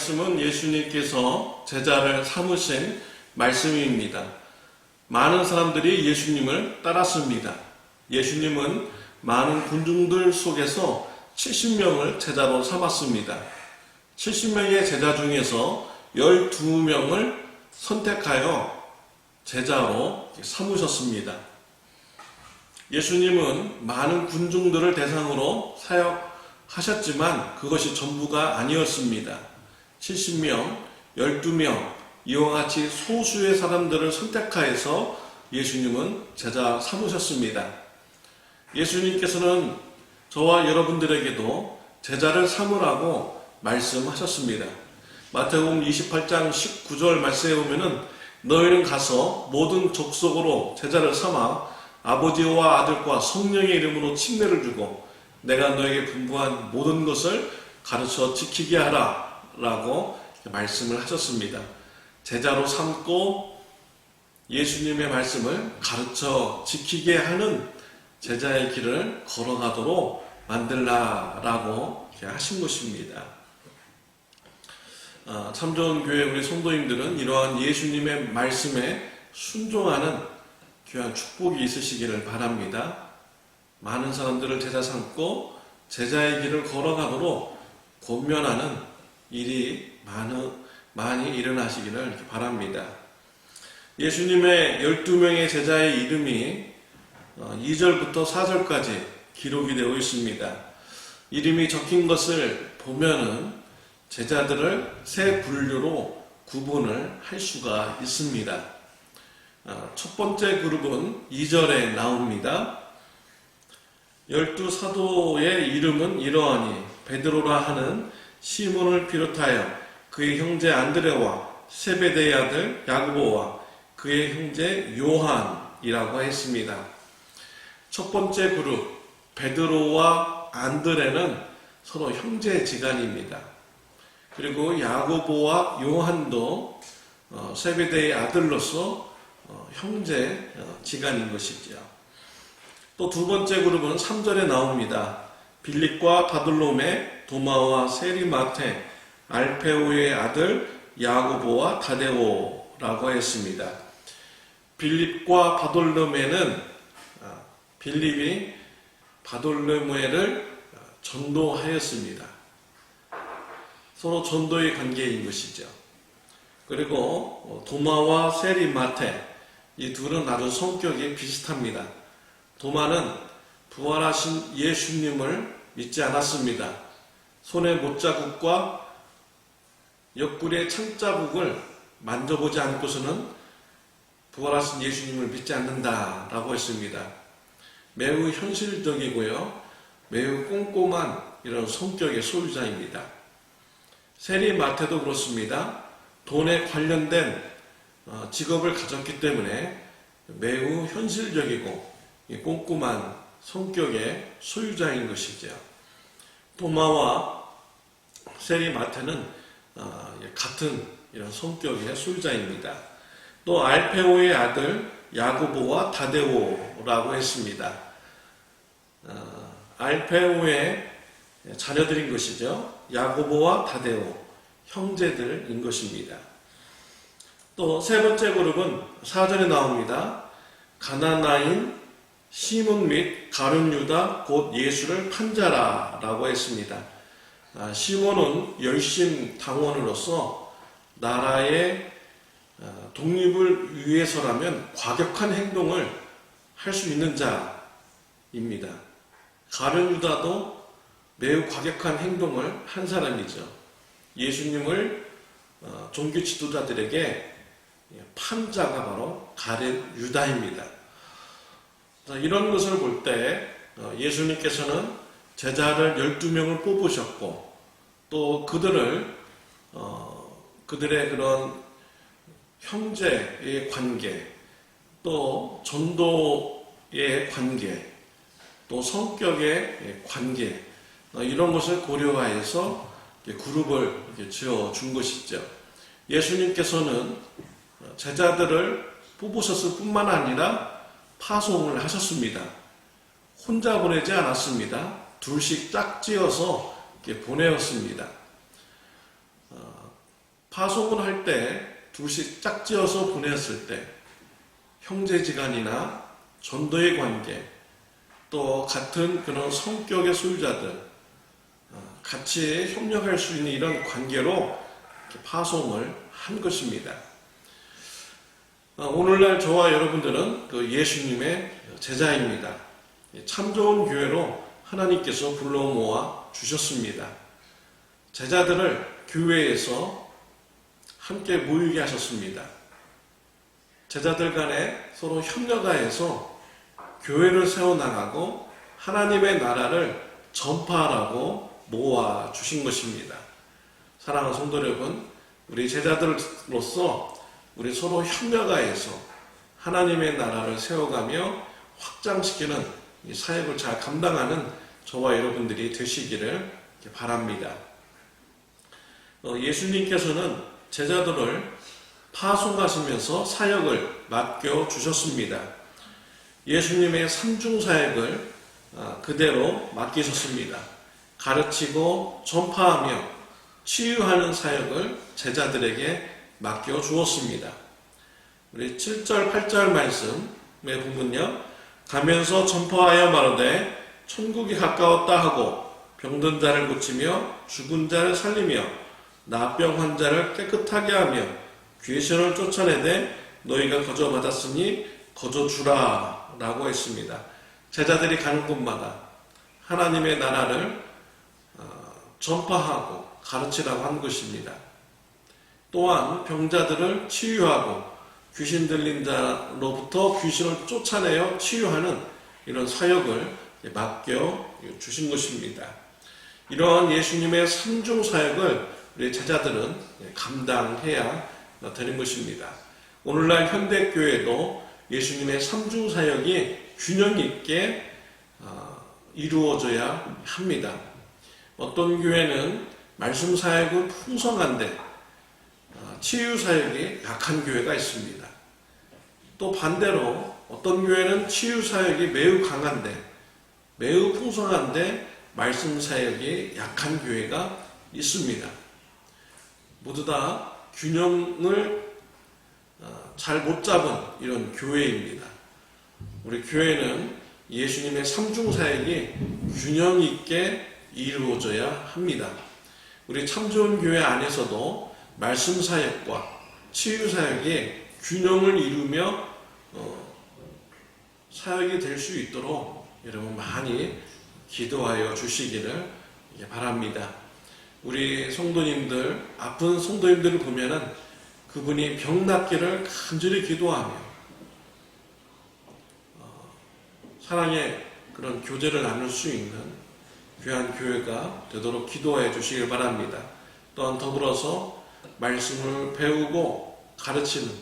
말씀은 예수님께서 제자를 삼으신 말씀입니다. 많은 사람들이 예수님을 따랐습니다. 예수님은 많은 군중들 속에서 70명을 제자로 삼았습니다. 70명의 제자 중에서 12명을 선택하여 제자로 삼으셨습니다. 예수님은 많은 군중들을 대상으로 사역하셨지만 그것이 전부가 아니었습니다. 70명, 12명, 이와 같이 소수의 사람들을 선택하여서 예수님은 제자 삼으셨습니다. 예수님께서는 저와 여러분들에게도 제자를 삼으라고 말씀하셨습니다. 마태복음 28장 19절 말씀에 보면은 너희는 가서 모든 족속으로 제자를 삼아 아버지와 아들과 성령의 이름으로 침례를 주고 내가 너에게 분부한 모든 것을 가르쳐 지키게 하라 라고 말씀을 하셨습니다. 제자로 삼고 예수님의 말씀을 가르쳐 지키게 하는 제자의 길을 걸어가도록 만들라 라고 하신 것입니다. 아, 참 좋은 교회 우리 성도님들은 이러한 예수님의 말씀에 순종하는 귀한 축복이 있으시기를 바랍니다. 많은 사람들을 제자 삼고 제자의 길을 걸어가도록 권면하는 일이 많은, 많이 일어나시기를 바랍니다. 예수님의 12명의 제자의 이름이 2절부터 4절까지 기록이 되어 있습니다. 이름이 적힌 것을 보면은 제자들을 세 분류로 구분을 할 수가 있습니다. 아, 첫 번째 그룹은 2절에 나옵니다. 열두 사도의 이름은 이러하니 베드로라 하는 시몬을 비롯하여 그의 형제 안드레와 세베대의 아들 야고보와 그의 형제 요한이라고 했습니다. 첫 번째 그룹 베드로와 안드레는 서로 형제지간입니다. 그리고 야고보와 요한도 어, 세베대의 아들로서 어, 형제 지간인 것이죠. 또두 번째 그룹은 3절에 나옵니다. 빌립과 바돌롬의 도마와 세리마테 알페오의 아들 야고보와 다데오라고 했습니다. 빌립과 바돌로메는 아, 빌립이 바돌로메를 전도하였습니다. 서로 전도의 관계인 것이죠. 그리고 도마와 세리마테 이 둘은 아주 성격이 비슷합니다. 도마는 부활하신 예수님을 믿지 않았습니다. 손의 못자국과 옆구리의 창자국을 만져보지 않고서는 부활하신 예수님을 믿지 않는다라고 했습니다. 매우 현실적이고요. 매우 꼼꼼한 이런 성격의 소유자입니다. 세리마테도 그렇습니다. 돈에 관련된 어, 직업을 가졌기 때문에 매우 현실적이고 꼼꼼한 성격의 소유자인 것이죠. 도마와 세리마테는 어, 같은 이런 성격의 소유자입니다. 또 알페오의 아들 야고보와 다데오라고 했습니다. 어, 알페오의 자녀들인 것이죠. 야고보와 다데오 형제들인 것입니다. 또 세 번째 그룹은 사전에 나옵니다. 가나나인 시몬 및 가룟 유다 곧 예수를 판자라라고 했습니다. 아, 시몬은 열심 당원으로서 나라의 아, 독립을 위해서라면 과격한 행동을 할 수 있는 자입니다. 가룟 유다도 매우 과격한 행동을 한 사람이죠. 예수님을 어, 종교 지도자들에게 판자가 바로 가룟 유다입니다. 이런 것을 볼때 어, 예수님께서는 제자를 12명을 뽑으셨고 또 그들을 어, 그들의 그런 형제의 관계 또 전도의 관계 또 성격의 관계 어, 이런 것을 고려하여서 그룹을 지어 준 것이죠. 예수님께서는 제자들을 뽑으셨을 뿐만 아니라 파송을 하셨습니다. 혼자 보내지 않았습니다. 둘씩 짝지어서 보내었습니다. 어, 파송을 할 때 둘씩 짝지어서 보냈을 때 형제지간이나 전도의 관계 또 같은 그런 성격의 소유자들 어, 같이 협력할 수 있는 이런 관계로 파송을 한 것입니다. 어, 오늘날 저와 여러분들은 그 예수님의 제자입니다. 참 좋은 교회로 하나님께서 불러 모아 주셨습니다. 제자들을 교회에서 함께 모이게 하셨습니다. 제자들 간에 서로 협력하여서 교회를 세워나가고 하나님의 나라를 전파하라고 모아 주신 것입니다. 사랑하는 성도 여러분, 우리 제자들로서 우리 서로 협력하여서 하나님의 나라를 세워가며 확장시키는 이 사역을 잘 감당하는 저와 여러분들이 되시기를 바랍니다. 어, 예수님께서는 제자들을 파송하시면서 사역을 맡겨 주셨습니다. 예수님의 삼중 사역을 아, 그대로 맡기셨습니다. 가르치고 전파하며 치유하는 사역을 제자들에게 맡겨 주었습니다. 우리 7절, 8절 말씀에 보면요. 가면서 전파하여 말하되 천국이 가까웠다 하고 병든 자를 고치며 죽은 자를 살리며 나병 환자를 깨끗하게 하며 귀신을 쫓아내되 너희가 거저 받았으니 거저 주라 라고 했습니다. 제자들이 가는 곳마다 하나님의 나라를 어, 전파하고 가르치라고 한 것입니다. 또한 병자들을 치유하고 귀신 들린 자로부터 귀신을 쫓아내어 치유하는 이런 사역을 맡겨 주신 것입니다. 이러한 예수님의 삼중 사역을 우리 제자들은 감당해야 되는 것입니다. 오늘날 현대교회도 예수님의 삼중 사역이 균형 있게 어, 이루어져야 합니다. 어떤 교회는 말씀 사역은 풍성한데 어, 치유 사역이 약한 교회가 있습니다. 또 반대로 어떤 교회는 치유 사역이 매우 강한데 매우 풍성한데 말씀 사역이 약한 교회가 있습니다. 모두 다 균형을 어, 잘못 잡은 이런 교회입니다. 우리 교회는 예수님의 삼중 사역이 균형 있게 이루어져야 합니다. 우리 참 좋은 교회 안에서도 말씀 사역과 치유 사역이 균형을 이루며 어, 사역이 될 수 있도록 여러분 많이 기도하여 주시기를 바랍니다. 우리 성도님들 아픈 성도님들을 보면은 그분이 병 낫기를 간절히 기도하며 어, 사랑의 그런 교제를 나눌 수 있는 귀한 교회가 되도록 기도해 주시길 바랍니다. 또한 더불어서 말씀을 배우고 가르치는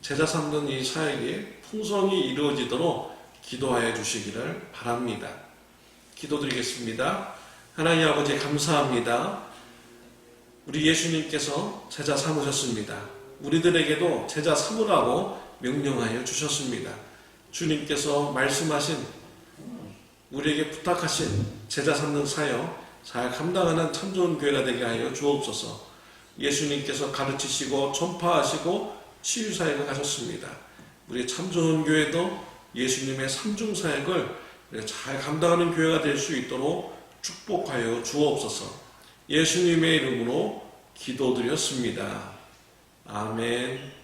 제자 삼는 이 사역이 풍성히 이루어지도록 기도하여 주시기를 바랍니다. 기도드리겠습니다. 하나님 아버지 감사합니다. 우리 예수님께서 제자 삼으셨습니다. 우리들에게도 제자 삼으라고 명령하여 주셨습니다. 주님께서 말씀하신 우리에게 부탁하신 제자 삼는 사역 잘 감당하는 참 좋은 교회가 되게 하여 주옵소서. 예수님께서 가르치시고 전파하시고 치유 사역을 하셨습니다. 우리 참 좋은 교회도 예수님의 삼중 사역을 잘 감당하는 교회가 될 수 있도록 축복하여 주옵소서. 예수님의 이름으로 기도드렸습니다. 아멘.